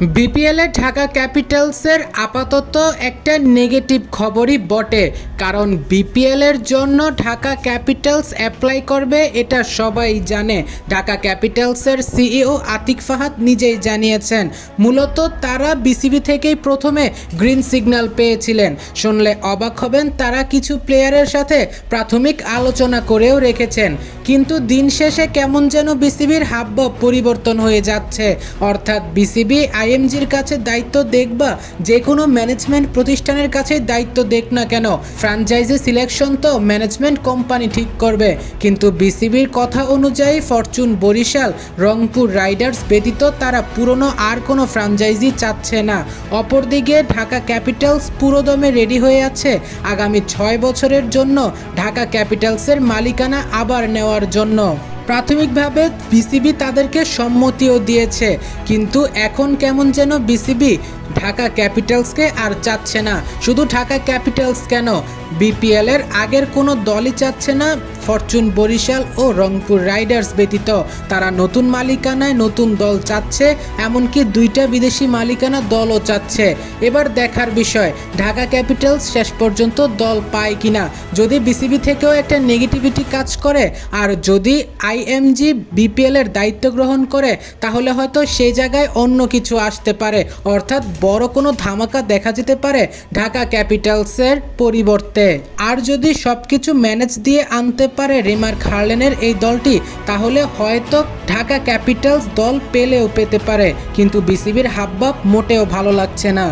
বিপিএলে ঢাকা ক্যাপিটালসের আপাতত একটা নেগেটিভ খবরই বটে, কারণ বিপিএলের জন্য ঢাকা ক্যাপিটালস অ্যাপ্লাই করবে এটা সবাই জানে। ঢাকা ক্যাপিটালসের সিইও আতিক ফাহাদ নিজেই জানিয়েছেন, মূলত তারা বিসিবি থেকেই প্রথমে গ্রিন সিগন্যাল পেয়েছিলেন। শুনলে অবাক হবেন তারা কিছু প্লেয়ারের সাথে প্রাথমিক আলোচনা করেও রেখেছেন। কিন্তু দিন শেষে কেমন যেন বিসিবির হাবভাব পরিবর্তন হয়ে যাচ্ছে। অর্থাৎ বিসিবি, আইএমজির কাছে দায়িত্ব দেখবা যে কোনো ম্যানেজমেন্ট প্রতিষ্ঠানের কাছে দায়িত্ব দেখ না কেন। ফ্র্যাঞ্চাইজি সিলেকশন তো ম্যানেজমেন্ট কোম্পানি ঠিক করবে। কিন্তু বিসিবির কথা অনুযায়ী ফরচুন, বরিশাল, রংপুর রাইডার্স ব্যতীত তারা পুরনো আর কোনো ফ্র্যাঞ্চাইজি চাচ্ছে না। অপরদিকে ঢাকা ক্যাপিটালস পুরোদমে রেডি হয়ে আছে। আগামী ছয় বছরের জন্য ঢাকা ক্যাপিটালসের মালিকানা আবার নেওয়ার জন্য। প্রাথমিকভাবে বিসিবি তাদেরকে সম্মতিও দিয়েছে, কিন্তু এখন কেমন যেন বিসিবি ঢাকা ক্যাপিটালসকে আর চাচ্ছে না। শুধু ঢাকা ক্যাপিটালস কেন, বিপিএলের আগের কোনো দলই চাচ্ছে না ফরচুন বরিশাল ও রংপুর রাইডার্স ব্যতীত। তারা নতুন মালিকানায় নতুন দল চাচ্ছে, এমনকি দুইটা বিদেশি মালিকানা দলও চাচ্ছে। এবার দেখার বিষয়, ঢাকা ক্যাপিটালস শেষ পর্যন্ত দল পায় কিনা? যদি বিসিবি থেকেও একটা নেগেটিভিটি কাজ করে, আর যদি আইএমজি বিপিএল এর দায়িত্ব গ্রহণ করে, তাহলে হয়তো সেই জায়গায় অন্য কিছু আসতে পারে। অর্থাৎ বড় কোনো ধামাকা দেখা যেতে পারে ঢাকা ক্যাপিটালসের পরিবর্তে। আর যদি সব কিছু ম্যানেজ দিয়ে আনতে পারে রিমার খার্লেনের এই দলটি, তাহলে হয়তো ঢাকা ক্যাপিটালস দল পেলেও পেতে পারে, কিন্তু বিসিবির হাবভাব মোটেও ভালো লাগছে না।